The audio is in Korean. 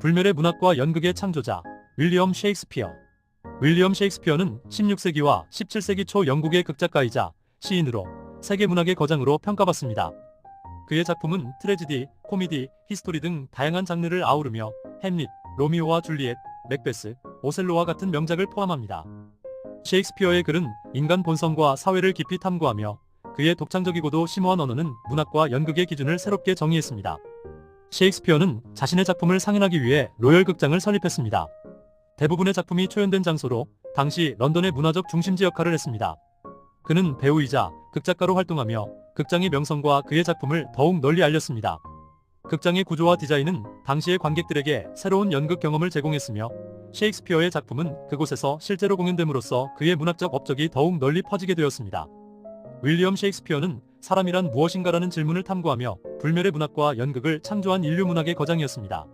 불멸의 문학과 연극의 창조자 윌리엄 셰익스피어 윌리엄 셰익스피어는 16세기와 17세기 초 영국의 극작가이자 시인으로 세계 문학의 거장으로 평가받습니다. 그의 작품은 트레지디, 코미디, 히스토리 등 다양한 장르를 아우르며 햄릿, 로미오와 줄리엣, 맥베스, 오셀로와 같은 명작을 포함합니다. 셰익스피어의 글은 인간 본성과 사회를 깊이 탐구하며 그의 독창적이고도 심오한 언어는 문학과 연극의 기준을 새롭게 정의했습니다. 셰익스피어는 자신의 작품을 상연하기 위해 로열 극장을 설립했습니다. 대부분의 작품이 초연된 장소로 당시 런던의 문화적 중심지 역할을 했습니다. 그는 배우이자 극작가로 활동하며 극장의 명성과 그의 작품을 더욱 널리 알렸습니다. 극장의 구조와 디자인은 당시의 관객들에게 새로운 연극 경험을 제공했으며 셰익스피어의 작품은 그곳에서 실제로 공연됨으로써 그의 문학적 업적이 더욱 널리 퍼지게 되었습니다. 윌리엄 셰익스피어는 사람이란 무엇인가라는 질문을 탐구하며 불멸의 문학과 연극을 창조한 인류 문학의 거장이었습니다.